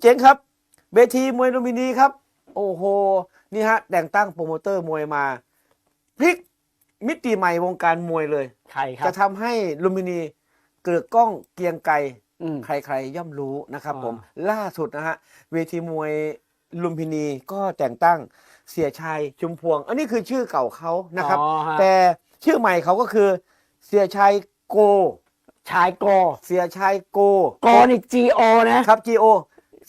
เจ๋งครับเวทีมวยลุมพินีครับ โอ้โห นี่ฮะ แต่งตั้งโปรโมเตอร์มวยมาพลิกมิติใหม่วงการมวยเลย ใครครัจะบทำให้ลุมพินีเกิดกล้องเกรียงไกรอืม ใครๆย่อมรู้นะครับอ่าผมล่าสุดนะฮะเวทีมวยลุมพินีก็แต่งตั้งเสียชัยชุมพวง อันนี้คือชื่อเก่าเขานะครับ อ๋อฮะ แต่ชื่อใหม่เขาก็คือเสียชัยโก ชายโกเสียชัยโกโกนี่ G O นะครับ GO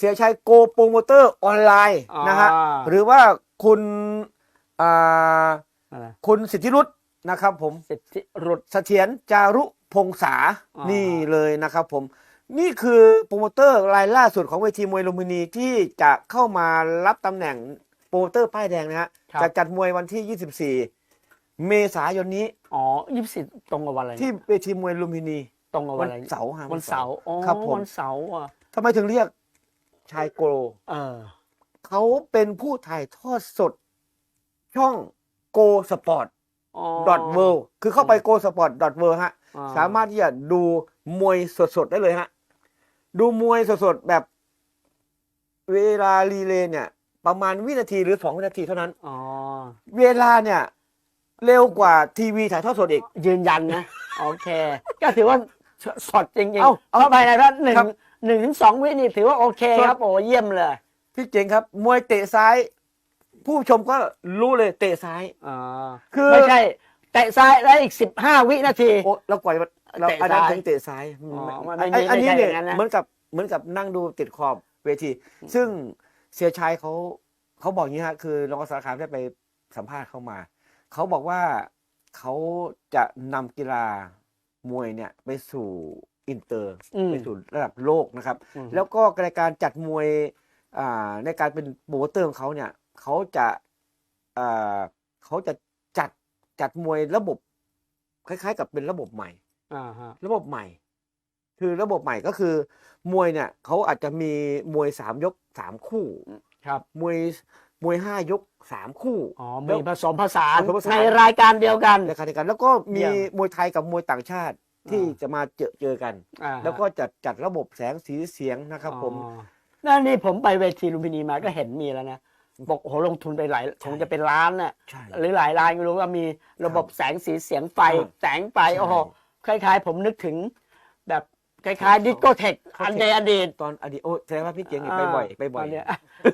เสียชัยโกโปรโมเตอร์ออนไลน์อ่านนะฮะหรือว่าคุณอ่าอะไรคุณสิทธิรุตนะครับผมสิทธิรุดเสถียรจารุพงษาอ่านี่นี่เลยนะครับผมนี่คือโปรโมเตอร์รายล่าสุดของเวทีมวยลุมพินีที่จะเข้ามารับตำแหน่งโปรโมเตอร์ป้ายแดงนะฮะครับจะจัดมวยวันที่ 24 เมษายนนี้ อ๋อยี่สิบตรงกับวันอะไร ที่เวทีมวยลุมพินี ตรงกับวัวันนอะไรเสาร์ฮะวันเสาร์อ๋อครับผมวันเสาร์อะทำไมถึงเรียก ชายโกเออเขาเป็นผู้ถ่ายทอดสด ช่อง Go Sport อ๋อ dot world คือเข้าไป Go Sport dot world ฮะอ่สามารถที่จะดูมวยสดๆได้เลยฮะ ดูมวยสดๆแบบ เวลารีเลย์เนี่ย ประมาณวินาทีหรือสองวินาทีเท่านั้นอ๋อเวลาเนี่ย เร็วกว่าทีวีถ่ายทอดสดอีก ยืนยันนะ โอเค ก็ถือว่าสดจริงๆเอ้าเอาภายในว่าหนึ่งครับ หนึ่งถึงสองวินี่ถือว่าโอเคสดครับโอ้เยี่ยมเลย พี่เจ๋งครับ มวยเตะซ้าย ผู้ชมก็รู้เลยเตะซ้ายอ๋อคือไม่ใช่เตะซ้ายแล้วอีกสิบห้าวินาที โอ้เราปล่อยมันเราเตะอันนั้นซ้ายถึงเตะซ้ายอ๋อมันอันไม่อันนี้เนี่ยไม่ใช่อย่างนั้นนะเหมือนกับเหมือนกับนั่งดูติดขอบเวที ซึ่งเสียชัยเขาเขาบอกอย่างนี้ฮะคือรองสารคามได้ไปสัมภาษณ์เขามา เขาบอกว่าเขาจะนำกีฬามวยเนี่ยไปสู่ อินเตอร์อืมไปสู่ระดับโลกนะครับอืมแล้วก็ในการจัดมวยอ่าในการเป็นโปรโมเตอร์ของเขาเนี่ยเขาจะอ่าเขาจะจัดจัดมวยระบบคล้าย ๆ กับเป็นระบบใหม่อ่าฮะระบบใหม่ คือระบบใหม่ก็คือ มวยเนี่ยเขาอาจจะมีมวยสามยกสามคู่ ครับ มวยมวยห้ายกสามคู่อ๋อแล้มีวผสมผสานผสมผสานในรายการเดียวกันในขณะเดียวกัน แล้วก็มีเยี่ยมมวยไทยกับมวยต่างชาติ ที่อ่าจะมาเจอเจอกันอ่าฮะแล้วก็จัดจัดระบบแสงสีเสียงนะครับผมอ๋อนั่นนี่ผมไปเวทีลุมพินีมาก็เห็นมีแล้วนะบอกโอ้โหลงทุนไปหลายคงจะเป็นล้านน่ะใช่หรือหลายล้านไม่รู้ว่ามีระบบแสงสีเสียงไฟครับแสงไฟใช่โอ้โหคล้ายๆ ผมนึกถึง แบบคล้ายๆดิสโกเทคเขาอันเทคในอดีตตอนอดีตโอ้แสดงว่าพี่เจ๋งนี่ไปบ่อยไปบ่อยตนเนี้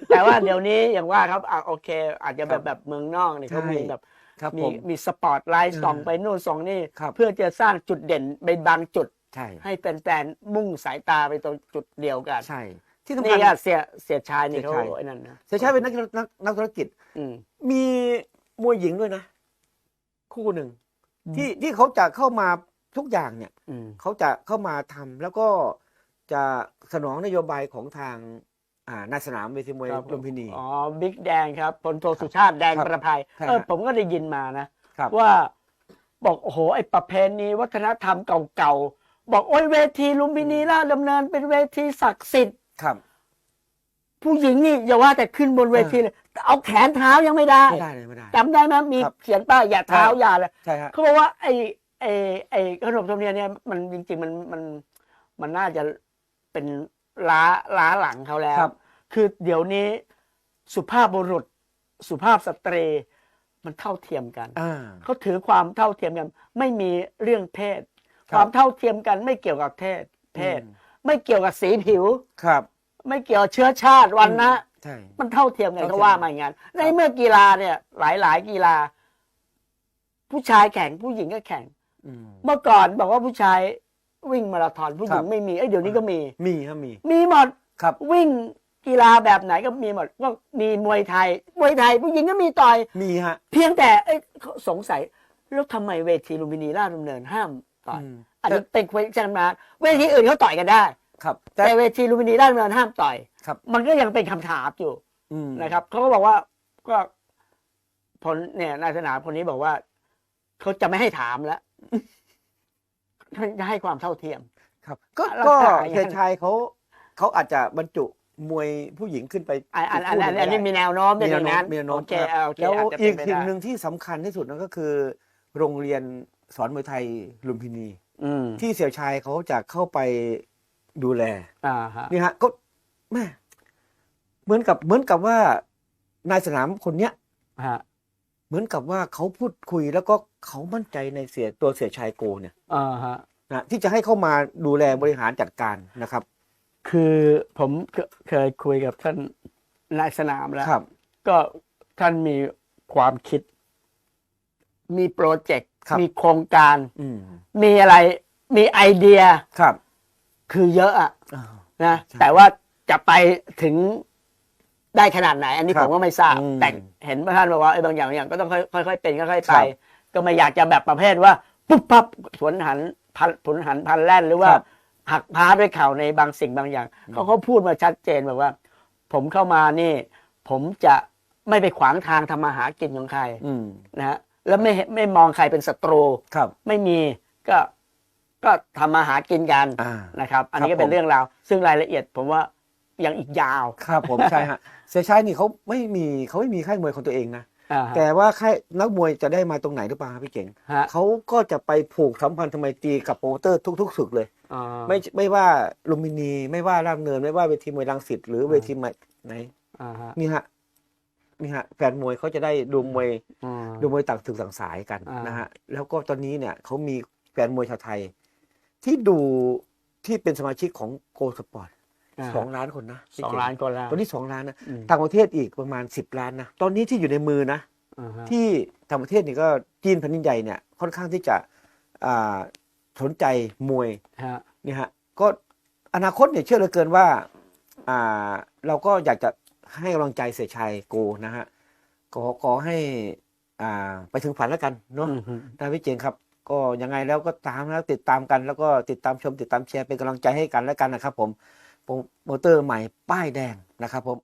แต่ว่าเดี๋ยวนี้อย่างว่าครับอะโอเค อาจจะแบครับบแบบเมืองนอกเนี่ยเขาใช่มีแบบ ครับมีผมมีสปอตไลท์เออส่องไปนู่นส่องนี่ ครับเพื่อจะสร้างจุดเด่นไปบางจุด ใช่ ให้แฟนๆมุ่งสายตาไปตรงจุดเดียวกันใช่ ที่สำนี่คัญก็เสียเสียชายนี่เสียเขาชายไอ้นั่นนะเสียชายเป็นนักนักนักธุรกิจ อืม มีมวยหญิงด้วยนะ คู่หนึ่งที่ที่เขาจะเข้ามาทุกอย่างเนี่ย อืม เขาจะเข้ามาทำแล้วก็จะสนองนโยบายของทาง อ่านายสนามเวทีมวยครับลุมพินี อ๋อ บิ๊กแดงครับพลโทสุชาติแดงครับประภัย ใช่เออฮะผมก็ได้ยินมานะ ครับ ว่าบอกโอ้โห ไอ้ประเพณีวัฒนธรรมเก่าๆ บอกโอ้ยเวทีลุมพินีราชดำเนินเป็นเวทีศักดิ์สิทธิ์ ครับ ผู้หญิงนี่อย่าว่าแต่ขึ้นบนเวทีเลยเอาแขนเท้ายังไม่ได้ไม่ได้เลยไม่ได้ จำได้ไหมมีครับเขียนป้ายอย่าเท้าใช่อย่าเลยใช่ฮะ เขาบอกว่าไอ้ไอ้ไอ้ขนบธรรมเนียมเนี่ยมันจริงๆมันมันมันน่าจะเป็น ล้าล้าหลังเขาแล้ว ครับ คือเดี๋ยวนี้สุภาพบุรุษ สุภาพสตรีมันเท่าเทียมกัน อ่า เขาถือความเท่าเทียมกัน ไม่มีเรื่องเพศครับความเท่าเทียมกันไม่เกี่ยวกับเพศเพศ อืมไม่เกี่ยวกับสีผิว ครับไม่เกี่ยวกับเชื้อชาติวันนะ ใช่ มันเท่าเทียมกันเท่าเทียม เขาว่ามาอย่างนั้นในเมื่อกีฬาเนี่ย หลายหลายๆกีฬา ผู้ชายแข่งผู้หญิงก็แข่ง อืม เมื่อก่อนบอกว่าผู้ชาย วิ่งมาราธอนผู้หญิคงรับไม่มีเอ้ยเดี๋ยวนี้ก็มี มีครับมี มีหมดครับ วิ่งกีฬาแบบไหนก็มีหมดก็มีมวยไทยมวยไทยผู้หญิงก็มีต่อยมีฮะ เพียงแต่เอ้ยเขาสงสัยแล้วทำไมเวทีลุมพินีราชดำเนินห้ามต่อยอืม อันนี้เป็นควชนาเวทีอื่นเขาต่อยกันได้ ครับ แต่แต่เวทีลุมพินีราชดำเนินห้ามต่อย ครับ มันก็ยังเป็นคำถามอยู่ อืมนะครับเขาก็บอกว่าก็ผลเนี่ยนายสนามคนนี้บอกว่าเขาจะไม่ให้ถามแล้วจะ ให้ความเท่าเทียม ครับ ก็แล้วก็ขายอย่างนั้นเสียชายเขาเขาอาจจะบรรจุมวยผู้หญิงขึ้นไปอันอันอันคู่หอันงอันนี้ได้มีแนวโน้มเป็นอย่างนั้นมีแนวโน้มโอเคครับโอเคแล้วอาจจะอีเป็นกไปสิ่งได้หนึ่งที่สำคัญที่สุดนั่นก็คือ โรงเรียนสอนมวยไทยลุมพินีอืมที่เสี่ยวชายเขาจะเข้าไปดูแลอ่าฮะนี่ฮะก็แม่เหมือนกับเหมือนกับว่านายสนามคนเนี้ยฮะเหมือนกับว่าเขาพูดคุยแล้วก็ เขามั่นใจในเสียตัวเสียชายโกเนี่ยอ่าฮะนะที่จะให้เข้ามาดูแลบริหารจัดการนะครับ คือผมเคเคยคุยกับท่านนายสนามแล้วครับ ก็ท่านมีความคิด มีโปรเจกต์ครับมีโครงการ อืมมีอะไรมีไอเดียครับ คือเยอะอะอ่า นะใช่แต่ว่าจะไปถึงได้ขนาดไหน อันนี้ครัผบมก็ไม่ทราบ อืมแต่เห็นพระท่านบอกว่าไอ้บางอย่างบางอย่างก็ต้องค่อยค่อยๆเป็นค่อยๆไป ครับ ก็ไม่อยากจะแบบประเภทว่า ปุ๊บปั๊บสวนหันพันผลหันพันแล่นหรือว่า ครับ หักพาด้วยเข่าในบางสิ่งบางอย่าง เขาเขาพูดมาชัดเจนแบบว่า ผมเข้ามานี่ ผมจะไม่ไปขวางทางทำมาหากินของใครอืมนะฮะแล้วไม่ไม่มองใครเป็นศัตรู ครับไม่มีก็ก็ทำมาหากินกันอ่า นะครับ อันนี้ครัก็บเป็นผม เรื่องราว ซึ่งรายละเอียดผมว่ายังอีกยาว ครับผมใช่ฮะ เสียชายนี่เขาไม่มีเขาไม่มีค่ายมวยของตัวเองนะอ่าฮะ แต่ว่าค่ายนักมวยจะได้มาตรงไหนหรือเปล่าครับพี่เก่งฮะเขาก็จะไปผูกสัมพันธ์ทำไมตรีกับโปรโมเตอร์ทุกๆศึกเลยอ่าไม่ไม่ว่าลุมพินีไม่ว่าราชดำเนิน ไม่ว่าเวทีมวยรังสิตหรือเวทีมวยไหนอ่าฮะนี่ฮะนี่ฮะแฟนมวยเขาจะได้ดูมวยอ่าดูมวยต่างถึงต่างสายกันอ่านนะฮะแล้วก็ตอนนี้เนี่ยเขามีแฟนมวยชาวไทย ที่ดูที่เป็นสมาชิกของโกสปอร์ตา สองล้านคนนะพี่สองเก่ล้านคนแล้วตอนนี้สองล้านนะอืมต่างประเทศอีกประมาณสิบล้านนะตอนนี้ที่อยู่ในมือนะอ่าฮะที่ต่างประเทศนี่ก็จีนแผ่นดินใหญ่เนี่ยค่อนข้างที่จะอ่าสนใจมวยฮะเนี่ยฮะก็อนาคตเนี่ยเชื่อเหลือเกินว่าอ่าเราก็อยากจะให้กำลังใจเสียชัยโกนะฮะขอขอให้อ่าไปถึงฝันแล้วกันเนาะอืมฮึนะพี่เจงครับ ก็ยังไงแล้วก็ตามแล้วติดตามกันแล้วก็ติดตามชมติดตามแชร์เป็นกำลังใจให้กันแล้วกันนะครับผม โปรโมเตอร์ใหม่ป้ายแดงนะครับผม